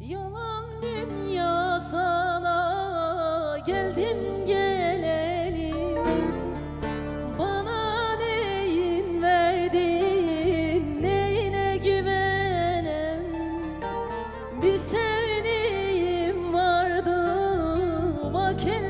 Yalan dünya sana geldim geleli Bana neyin verdin neyine güvenem? Bir sevdiğim vardı bak hele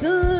sun.